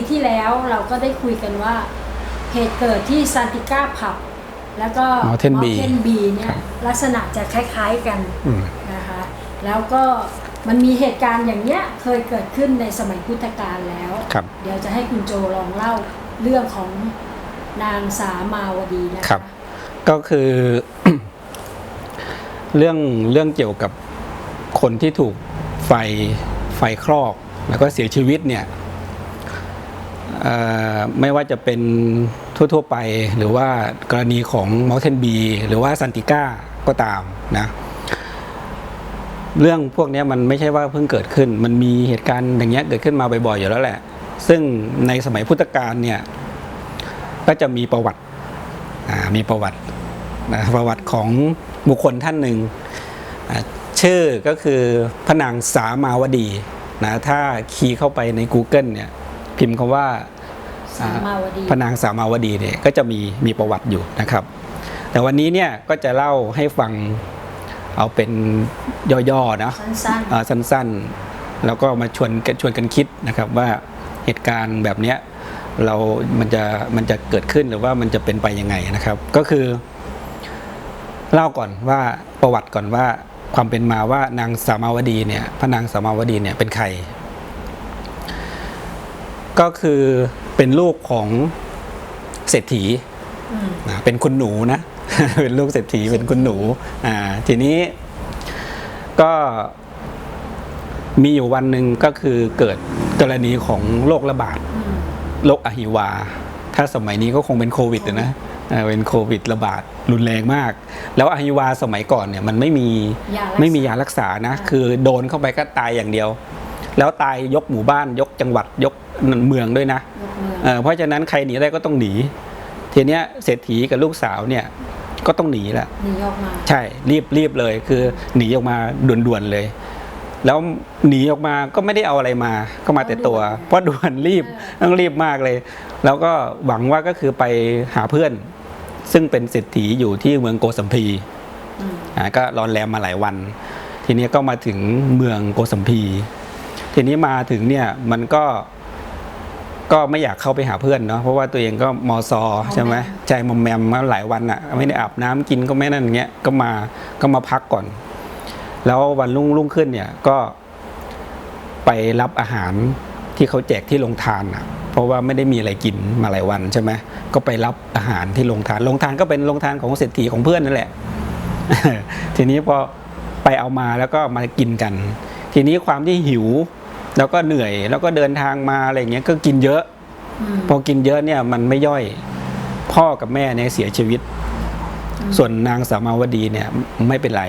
EP ที่แล้วเราก็ได้คุยกันว่าเหตุเกิดที่ซานติก้าผับแล้วก็ Mountain Bee เทนบีเนี่ครัยบลักษณะจะคล้ายๆกันอืมนะคะแล้วก็มันมีเหตุการณ์อย่างเนี้ยเคยเกิดขึ้นในสมัยพุทธกาลแล้วครับเดี๋ยวจะให้คุณโจลองเล่าเรื่องของนางสามาวดีนะคะครับ ก็คือ เรื่องเรื่องเกี่ยวกับคนที่ถูกไฟไฟคลอก แล้วก็เสียชีวิตเนี่ยเอ่อ ไม่ว่าจะเป็นทั่ว ๆ ไปหรือว่ากรณีของ Mountain b หรือว่าซันติก้าก็ตามนะเรื่องพวกนี้มันไม่ใช่ว่าเพิ่งเกิดขึ้น มันมีเหตุการณ์อย่างเงี้ยเกิดขึ้นมาบ่อยๆอยู่แล้วแหละ ซึ่งในสมัยพุทธกาลเนี่ย ก็จะมีประวัติมีประวัตินะประวัติของบุคคลท่านหนึ่งชื่อก็คือพระนางสามาวดีนะถ้าคีย์เข้าไปใน Google เนี่ย พิมพ์คำว่าสามาวดีพระนางสามาวดีเนี่ยก็จะมีมีประวัติอยู่นะครับ แต่วันนี้เนี่ยก็จะเล่าให้ฟังเอาเป็นย่อๆนะสั้นอ่าสั้นๆแล้วก็มาชวนกันชวนกันคิดนะครับว่าเหตุการณ์แบบเนี้ยเรา มันจะ มันจะเกิดขึ้นหรือว่ามันจะเป็นไปยังไงนะครับ ก็คือ เล่าก่อนว่าประวัติก่อนว่าความเป็นมาว่านางสามาวดีเนี่ย พระนางสามาวดีเนี่ยเป็นใคร ก็คือเป็นลูกของเศรษฐีๆอืมนะเป็นคุณหนูนะ เป็นลูกเศรษฐีเป็นคุณหนูอ่าทีนี้ก็มีอยู่วันหนึ่งก็คือเกิดกรณีของโรคระบาดอืมโรคอหิวา ถ้าสมัยนี้ก็คงเป็นโควิดอะนะอ่าเป็นโควิดระบาดรุนแรงมาก แล้วอหิวาสมัยก่อนเนี่ยมันไม่มียารักษาไม่มียารักษานะอ่าคือโดนเข้าไปก็ตายอย่างเดียว แล้วตายยกหมู่บ้านยกจังหวัดยกเมืองด้วยนะยกมือเอ่อเพราะฉะนั้นใครหนีได้ก็ต้องหนีทีเนี้ยเศรษฐีกับลูกสาวเนี่ยก็ต้องหนีแหละหนีออกมาใช่รีบรีบเลยคือหนีออกมาด่วนๆเลย แล้วหนีออกมาก็ไม่ได้เอาอะไรมาก็มาแต่ตัว เพราะด่วนรีบต้องรีบมากเลย แล้วก็หวังว่าก็คือไปหาเพื่อน ซึ่งเป็นเศรษฐีอยู่ที่เมืองโกสัมพีอืมอ่าก็รอนแรมมาหลายวัน ทีนี้ก็มาถึงเมืองโกสัมพี ทีนี้มาถึงเนี่ยมันก็ก็ไม่อยากเข้าไปหาเพื่อนเนาะเพราะว่าตัวเองก็มอซอใช่ไหมใจมอมแมมมาหลายวันอะ่ะ ไม่ได้อาบน้ำกินก็ไม่นั่นอย่างเงี้ยก็มาก็มาพักก่อน แล้ววันรุ่งรุ่งขึ้นเนี่ยก็ไปรับอาหารที่เขาแจกที่โรงทานอะ เพราะว่าไม่ได้มีอะไรกินมาหลายวันใช่ไหมก็ไปรับอาหารที่โรงทานโรงทานก็เป็นโรงทานของเศรษฐีของเพื่อนนั่นแหละทีนี้พอไปเอามาแล้วก็มากินกัน ทีนี้ความที่หิว แล้วก็เหนื่อยแล้วก็เดินทางมาอะไรอย่างเงี้ยก็กินเยอะอืมพอกินเยอะเนี่ยมันไม่ย่อยพ่อกับแม่เนี่ยเสียชีวิต ส่วนนางสามาวดีเนี่ยไม่เป็นไร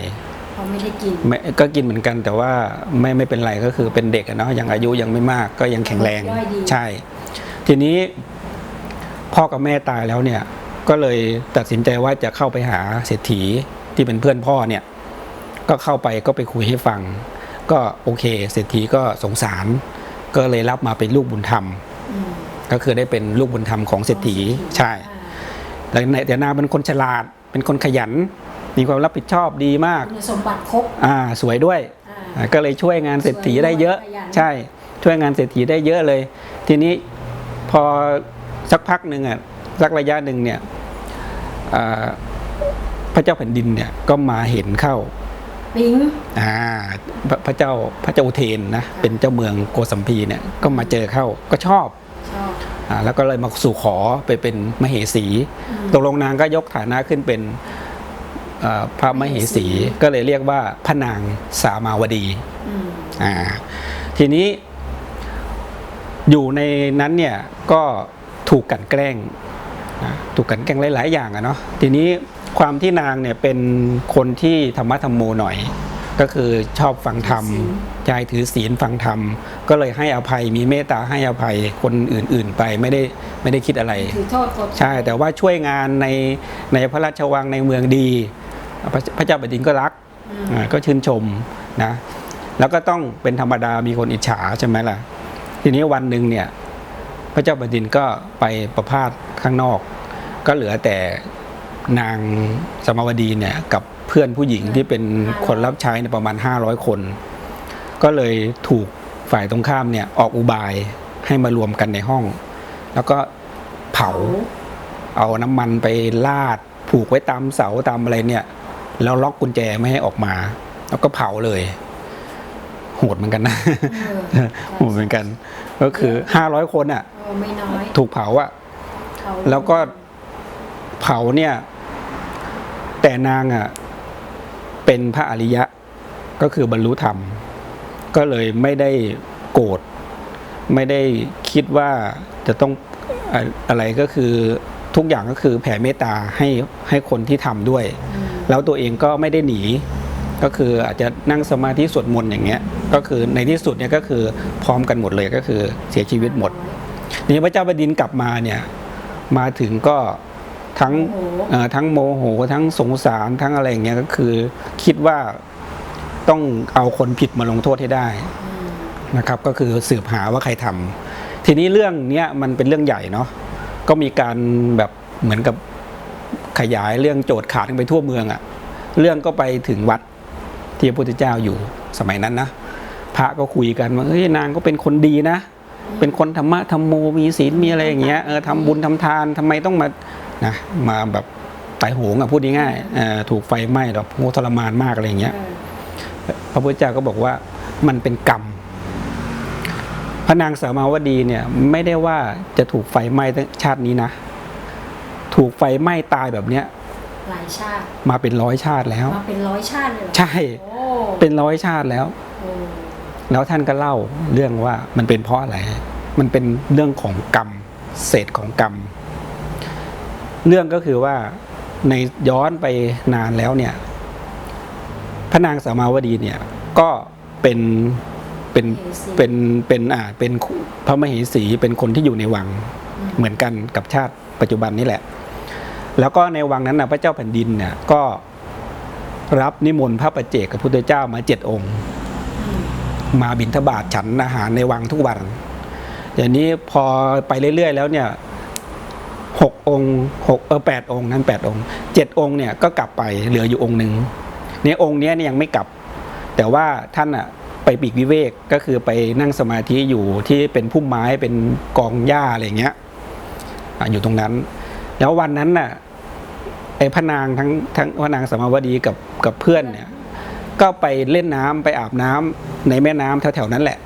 เขาไม่ได้กินไม่ก็กินเหมือนกันแต่ว่าไม่ไม่เป็นไรก็คือเป็นเด็กอะเนาะยังอายุยังไม่มากก็ยังแข็งแรงย่อยดีใช่ ทีนี้พ่อกับแม่ตายแล้วเนี่ย ก็เลยตัดสินใจว่าจะเข้าไปหาเศรษฐีที่เป็นเพื่อนพ่อเนี่ย ก็เข้าไปก็ไปคุยให้ฟัง ก็โอเคเศรษฐีก็สงสาร ก็เลยรับมาเป็นลูกบุญธรรมอืมก็คือได้เป็นลูกบุญธรรมของเศรษฐีใช่อ่าแล้วในแต่นางเป็นคนฉลาด เป็นคนขยัน มีความรับผิดชอบดีมากคุณสมบัติครบอ่าสวยด้วยอ่าอ่าก็เลยช่วยงานเศรษฐีได้เยอะสวยด้วยขยันใช่ช่วยงานเศรษฐีได้เยอะเลย ทีนี้พอสักพักหนึ่งอะสักระยะหนึ่งเนี่ยอ่าพระเจ้าแผ่นดินเนี่ยก็มาเห็นเข้า ปิ๊งอ่าพระพระเจ้าพระเจ้าอุเทนนะเป็นเจ้าเมืองโกสัมพีเนี่ยก็มาเจอเข้าก็ชอบชอบอ่าแล้วก็เลยมาสู่ขอไปเป็นมเหสีอืมตกลงนางก็ยกฐานะขึ้นเป็นเอ่อพระมเหสีก็เลยเรียกว่าพระนางสามาวดีอืมอ่าทีนี้อยู่ในนั้นเนี่ยก็ถูกกลันแกล้งนะถูกกลันแกล้งหลาย ๆ อย่างอะเนาะทีนี้ ความที่นางเนี่ยเป็นคนที่ธรรมะธรรมโมหน่อย ก็คือชอบฟังธรรมใจถือศีลฟังธรรม ก็เลยให้อภัยมีเมตตาให้อภัยคนอื่น ๆ ไปไม่ได้ไม่ได้คิดอะไรถือโทษกดใช่ แต่ว่าช่วยงานในในพระราชวังในเมืองดี พระพระเจ้าแผ่นดินก็รักอืมอ่าก็ชื่นชมนะแล้วก็ต้องเป็นธรรมดามีคนอิจฉาใช่ไหมล่ะ ทีนี้วันหนึ่งเนี่ยพระเจ้าแผ่นดินก็ไปประพาสข้างนอก ก็เหลือแต่ นางสมาวดีเนี่ยกับเพื่อนผู้หญิงที่เป็นคนรับใช้เนี่ยประมาณ 500 คน ก็เลยถูกฝ่ายตรงข้ามเนี่ยออกอุบายให้มารวมกันในห้อง แล้วก็เผาเอาน้ำมันไปลาด ผูกไว้ตามเสาตามอะไรเนี่ยแล้วล็อกกุญแจไม่ให้ออกมา แล้วก็เผาเลยโหดเหมือนกันนะเออโหดเหมือนกัน ก็คือห้าร้อยคนอะเออไม่น้อยถูกเผาอะเขาแล้วก็ เผาเนี่ย แต่นางอะเป็นพระอริยะก็คือบรรลุธรรม ก็เลยไม่ได้โกรธไม่ได้คิดว่าจะต้องอะอะไรก็คือทุกอย่างก็คือแผ่เมตตาให้ให้คนที่ทำด้วยอืมแล้วตัวเองก็ไม่ได้หนี ก็คืออาจจะนั่งสมาธิสวดมนต์อย่างเงี้ย ก็คือในที่สุดเนี่ยก็คือพร้อมกันหมดเลยก็คือเสียชีวิตหมด นี่พระเจ้าแผ่นดินกลับมาเนี่ยมาถึงก็ ทั้งโอ้โหเอ่อทั้งโมโหทั้งสงสารทั้งอะไรอย่างเงี้ยก็คือ คิดว่าต้องเอาคนผิดมาลงโทษให้ได้นะครับ ก็คือสืบหาว่าใครทำทีนี้เรื่องเนี้ยมันเป็นเรื่องใหญ่เนาะก็มีการแบบเหมือนกับขยายเรื่องโจทย์ขาดไปทั่วเมืองอะเรื่องก็ไปถึงวัดที่พระพุทธเจ้าอยู่สมัยนั้นนะพระก็คุยกันว่าเฮ้ยนางก็เป็นคนดีนะ เป็นคนธรรมะธรรมโมมีศีลมีอะไรอย่างเงี้ยเออทำบุญทำทานทำไมต้องมา นะมาแบบตายโหงอะพูดง่ายๆเออถูกไฟไหม้แบบโหทรมานมากอะไรอย่างเงี้ยเออพระพุทธเจ้าก็บอกว่ามันเป็นกรรมพระนางสามาวดีเนี่ยไม่ได้ว่าจะถูกไฟไหม้ตั้งชาตินี้นะ ถูกไฟไหม้ตายแบบเนี้ยหลายชาติมาเป็นร้อยชาติแล้วมาเป็นร้อยชาติเลยเหรอใช่โอ้เป็นร้อยชาติแล้วโอ้แล้วท่านก็เล่าเรื่องว่ามันเป็นเพราะอะไร มันเป็นเรื่องของกรรมเศษของกรรม เรื่องก็คือว่าในย้อนไปนานแล้วเนี่ย พระนางสามาวดีเนี่ย ก็เป็นเป็นเอซีเป็นเป็นอ่าเป็นพระมเหสีเป็นคนที่อยู่ในวังอืมเหมือนกันกับชาติปัจจุบันนี่แหละ แล้วก็ในวังนั้นนะพระเจ้าแผ่นดินเนี่ยก็รับนิมนต์พระประเจกกับพุทธเจ้ามาเจ็ดองค์อืมมาบิณฑบาตฉันอาหารในวังทุกวันเดี๋ยวนี้พอไปเรื่อยๆ แล้วเนี่ย หกองค์หกเออแปดองค์นั้นแปดองค์เจ็ดองค์เนี่ยก็กลับไปเหลืออยู่องค์หนึ่งเนี่ยองค์เนี้ยเนี่ยยังไม่กลับ แต่ว่าท่านอะไปปีกวิเวกก็คือไปนั่งสมาธิอยู่ที่เป็นพุ่มไม้เป็นกองหญ้าอะไรอย่างเงี้ยอะอยู่ตรงนั้น แล้ววันนั้นน่ะไอ้พระนางทั้งทั้งพระนางสมาวดีกับกับเพื่อนเนี่ย ก็ไปเล่นน้ำไปอาบน้ำในแม่น้ำแถวๆนั้นแหละ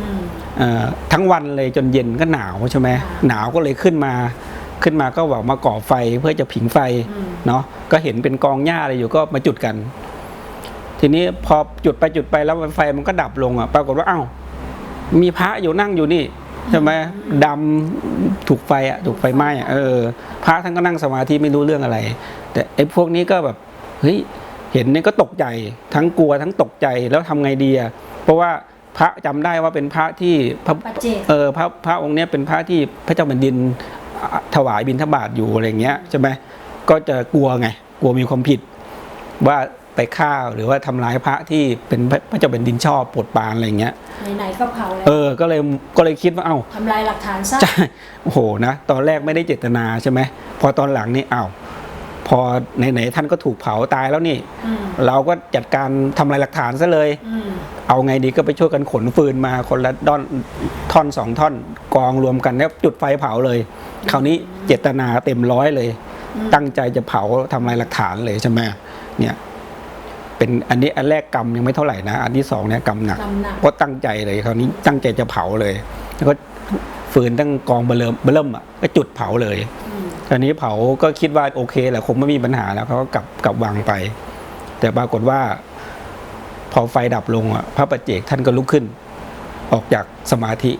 อืมเอ่อทั้งวันเลยจนเย็นก็หนาวใช่ไหมค่ะหนาวก็เลยขึ้นมา ขึ้นมาก็บอกมาก่อไฟเพื่อจะผิงไฟอืมเนาะก็เห็นเป็นกองหญ้าอะไรอยู่ก็มาจุดกัน ทีนี้พอจุดไปจุดไปแล้วไฟมันก็ดับลงอะปรากฏว่าอ้าวมีพระอยู่นั่งอยู่นี่ใช่ไหมดำถูกไฟอะถูกไฟไหม้อะเออพระท่านก็นั่งสมาธิไม่รู้เรื่องอะไร แต่ไอ้พวกนี้ก็แบบเฮ้ยเห็นนี่ก็ตกใจทั้งกลัวทั้งตกใจแล้วทำไงดีอะเพราะว่าพระจำได้ว่าเป็นพระที่พระปัจเจกเออพระพระองค์เนี้ยเป็นพระที่พระเจ้าแผ่นดินอะ ถวายบิณฑบาตอยู่อะไรอย่างเงี้ยใช่ไหมก็จะกลัวไงกลัวมีความผิด ว่าไปฆ่าหรือว่าทำร้ายพระที่เป็นพระพระเจ้าแผ่นดินชอบโปรดปรานอะไรอย่างเงี้ยไหนๆก็เผาแล้วเออก็เลยก็เลยคิดว่าเอ้าทำลายหลักฐานซะใช่โอ้โหนะ ตอนแรกไม่ได้เจตนาใช่ไหมพอตอนหลังนี่อ้าว พอไหนๆท่านก็ถูกเผาตายแล้วนี่อืมเราก็จัดการทำลายหลักฐานซะเลยอืมเอาไงดีก็ไปช่วยกันขนฟืนมาคนละด้อนท่อนสองท่อนกองรวมกันแล้วจุดไฟเผาเลย คราวนี้เจตนาเต็มร้อยเลยอืมตั้งใจจะเผาทำลายหลักฐานเลยใช่ไหมเนี่ยเป็นอันนี้อันแรกกรรมยังไม่เท่าไหร่นะ อันที่สองเนี่ยกรรมหนักกำหนักก็ตั้งใจเลยคราวนี้ตั้งใจจะเผาเลย แล้วก็ฟืนตั้งกองเบลเริ่มเบลเริ่มอะก็จุดเผาเลย อืมคราวนี้เผาก็คิดว่าโอเคแหละคงไม่มีปัญหาแล้วเขาก็กลับกลับวังไป แต่ปรากฏว่า พอไฟดับลงอะพระประเจกท่านก็ลุกขึ้น ออกจากสมาธิ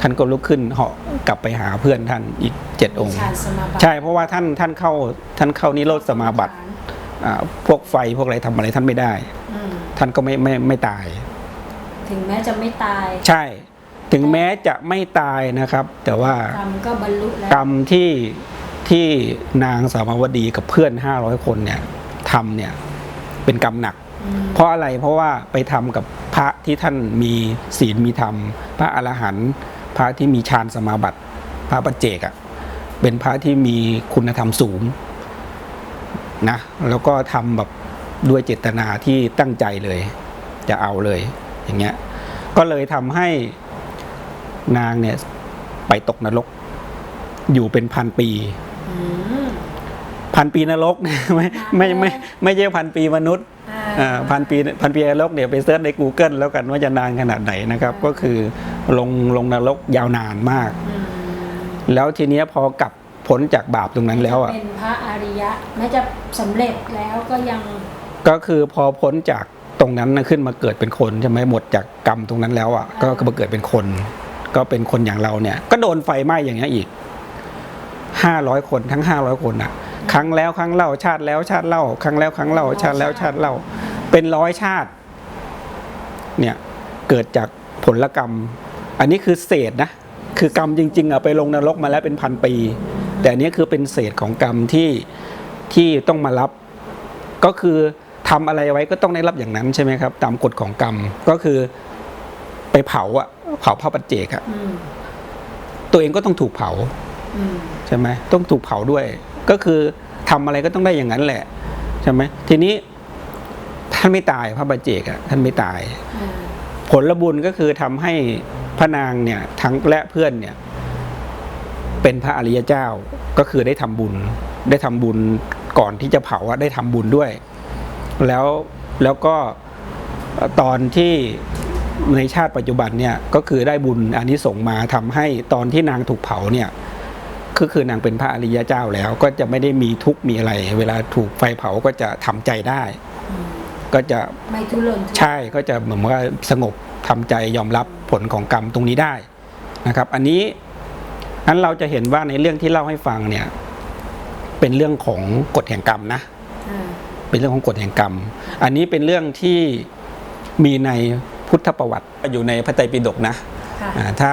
ท่านก็ลุกขึ้นเหาะกลับไปหาเพื่อนท่านอีกเจ็ดองค์ฌานสมาบัติใช่เพราะว่าท่านท่านเข้าท่านเข้านิโรธสมาบัติอ่าพวกไฟพวกอะไรทำอะไรท่านไม่ได้อืมท่านก็ไม่ไม่ไม่ตาย ถึงแม้จะไม่ตาย ใช่ ถึงแม้จะไม่ตายนะครับ แต่ว่ากรรมก็บรรลุแล้วกรรมที่ ที่นางสามาวดีกับเพื่อนห้าร้อยคนเนี่ยทำเนี่ยเป็นกรรมหนักอืมเพราะอะไรเพราะว่าไปทำกับพระที่ท่านมีศีลมีธรรม พระอรหันต์พระที่มีฌานสมาบัติ พระปัจเจกอะ่ะเป็นพระที่มีคุณธรรมสูงนะแล้วก็ทำแบบด้วยเจตนาที่ตั้งใจเลย จะเอาเลยอย่างเงี้ยก็เลยทำให้นางเนี่ยไปตกนรก อยู่เป็นพันปีอืม พันปีนรกไม่ไม่ไม่ไม่ใช่พันปีมนุษย์อ่าอ่าพันปีพันปีนรกเนี่ยไปเซิร์ชใน Google แล้วกันว่าจะนานขนาดไหนนะครับอ่าก็คือลงลงนรกยาวนานมากอืมแล้วทีเนี้ยพอกลับพ้นจากบาปตรงนั้นแล้วอะเป็นพระอริยะแม้จะสำเร็จแล้วก็ยัง ก็คือพอพ้นจากตรงนั้นนะขึ้นมาเกิดเป็นคนใช่ไหมหมดจากกรรมตรงนั้นแล้วอะก็ก็มาเกิดเป็นคน ก็เป็นคนอย่างเราเนี่ย ก็โดนไฟไหม้อย่างเงี้ยอีก ห้าร้อยคนทั้งห้าร้อยคนอะ ครั้งแล้วครั้งเล่าชาติแล้วชาติเล่า ครั้งแล้วครั้งเล่าชาติแล้วชาติเล่า เป็นร้อยชาติ เนี่ยเกิดจากผลกรรม อันนี้คือเศษนะ คือกรรมจริง ๆอะไปลงนรกมาแล้วเป็นพันปี แต่อันนี้คือเป็นเศษของกรรมที่ที่ต้องมารับ ก็คือทำอะไรไว้ก็ต้องได้รับอย่างนั้นใช่ไหมครับ ตามกฎของกรรมก็คือไปเผาอะเผาพระปัจเจกอะอืมตัวเองก็ต้องถูกเผาอืม ใช่ไหมต้องถูกเผาด้วย ก็คือทำอะไรก็ต้องได้อย่างนั้นแหละใช่ไหมทีนี้ท่านไม่ตายพระปัจเจกอะท่านไม่ตายอ่าผลบุญก็คือทำให้พระนางเนี่ยทั้งและเพื่อนเนี่ยเป็นพระอริยเจ้าก็คือได้ทำบุญ ได้ทำบุญก่อนที่จะเผาอะได้ทำบุญด้วย แล้วแล้วก็ตอนที่ในชาติปัจจุบันเนี่ยก็คือได้บุญอานิสงส์มาทำให้ตอนที่นางถูกเผาเนี่ย ก็คือนางเป็นพระอริยเจ้าแล้ว ก็จะไม่ได้มีทุกข์มีอะไร เวลาถูกไฟเผาก็จะทำใจได้อืมก็จะไม่ทุรนทุรายใช่ก็จะเหมือนว่าสงบทำใจยอมรับผลของกรรมตรงนี้ได้นะครับ อันนี้นั้นเราจะเห็นว่าในเรื่องที่เล่าให้ฟังเนี่ยเป็นเรื่องของกฎแห่งกรรมนะอ่าเป็นเรื่องของกฎแห่งกรรม อันนี้เป็นเรื่องที่มีในพุทธประวัติอยู่ในพระไตรปิฎกนะค่ะอ่าถ้า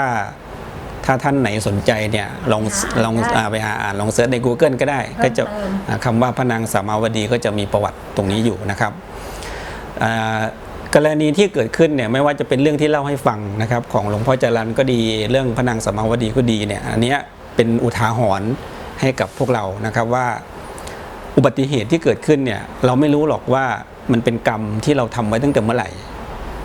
ถ้าท่านไหนสนใจเนี่ยลองหาลองได้อ่าไปหาอ่านลองเซิร์ชใน Google ก็ได้ ก็จะเพิ่มเติมอ่าคำว่าพระนางสามาวดีก็จะมีประวัติตรงนี้อยู่นะครับอ่ากรณีที่เกิดขึ้นเนี่ยไม่ว่าจะเป็นเรื่องที่เล่าให้ฟังนะครับ ของหลวงพ่อจรันก็ดีเรื่องพระนางสามาวดีก็ดีเนี่ยอันเนี้ยเป็นอุทาหรณ์ให้กับพวกเรานะครับว่าอุบัติเหตุที่เกิดขึ้นเนี่ยเราไม่รู้หรอกว่ามันเป็นกรรมที่เราทำไว้ตั้งแต่เมื่อไหร่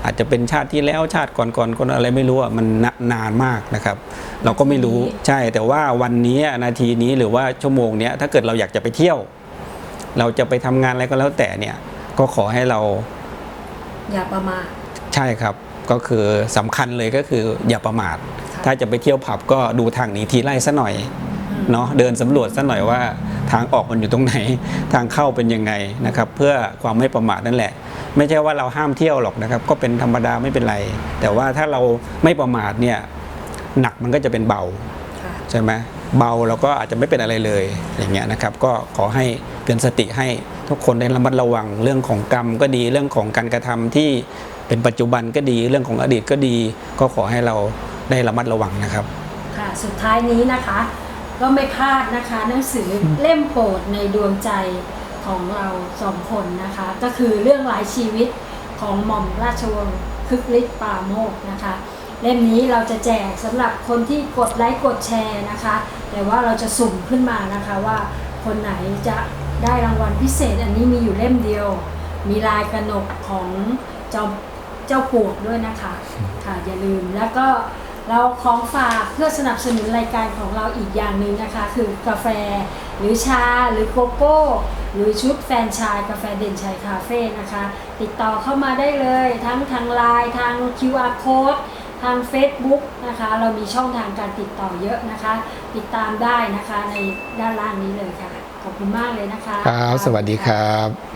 อาจจะเป็นชาติที่แล้วชาติก่อนๆคนอะไรไม่รู้อะมันนานานมากนะครับ เราก็ไม่รู้ใช่แต่ว่าวันนี้นาทีนี้หรือว่าชั่วโมงเนี้ยถ้าเกิดเราอยากจะไปเที่ยว เราจะไปทำงานอะไรก็แล้วแต่เนี่ยก็ขอให้เรา อย่าประมาทใช่ครับก็คือสำคัญเลยก็คืออย่าประมาทค่ะถ้าจะไปเที่ยวผับก็ดูทางหนีทีไล่ซะหน่อยอืมเนาะเดินสำรวจซะหน่อยว่าทางออกมันอยู่ตรงไหน ทางเข้าเป็นยังไงนะครับ เพื่อความไม่ประมาทนั่นแหละ ไม่ใช่ว่าเราห้ามเที่ยวหรอกนะครับ ก็เป็นธรรมดาไม่เป็นไร แต่ว่าถ้าเราไม่ประมาทเนี่ยหนักมันก็จะเป็นเบาค่ะใช่ไหมเบาเราก็อาจจะไม่เป็นอะไรเลยอย่างเงี้ยนะครับ ก็ขอให้เตือนสติให้ทุกคนได้ระมัดระวังเรื่องของกรรมก็ดีเรื่องของการกระทำที่เป็นปัจจุบันก็ดีเรื่องของอดีตก็ดี ก็ขอให้เราได้ระมัดระวังนะครับค่ะสุดท้ายนี้นะคะ ก็ไม่พลาดนะคะ หนังสือเล่มโปรดในดวงใจ ของเราสองคนนะคะ ก็คือเรื่องหลายชีวิตของหม่อมราชวงศ์คึกฤทธิ์ปาโมกนะคะ เล่มนี้เราจะแจกสำหรับคนที่กดไลค์กดแชร์นะคะ แต่ว่าเราจะสุ่มขึ้นมานะคะว่าคนไหนจะได้รางวัลพิเศษ อันนี้มีอยู่เล่มเดียว มีลายกระหนกของเจ้าเจ้าปวกด้วยนะคะค่ะอย่าลืมแล้วก็ เราของฝากเพื่อสนับสนุนรายการของเราอีกอย่างหนึ่งนะคะ คือกาแฟหรือชาหรือโกโก้หรือชุดแฟนชายกาแฟเด่นชัยคาเฟ่นะคะ ติดต่อเข้ามาได้เลย ทั้งทางไลน์ทาง QR code ทาง Facebook นะคะ เรามีช่องทางการติดต่อเยอะนะคะ ติดตามได้นะคะในด้านล่างนี้เลยค่ะ ขอบคุณมากเลยนะคะ ครับ สวัสดีครับ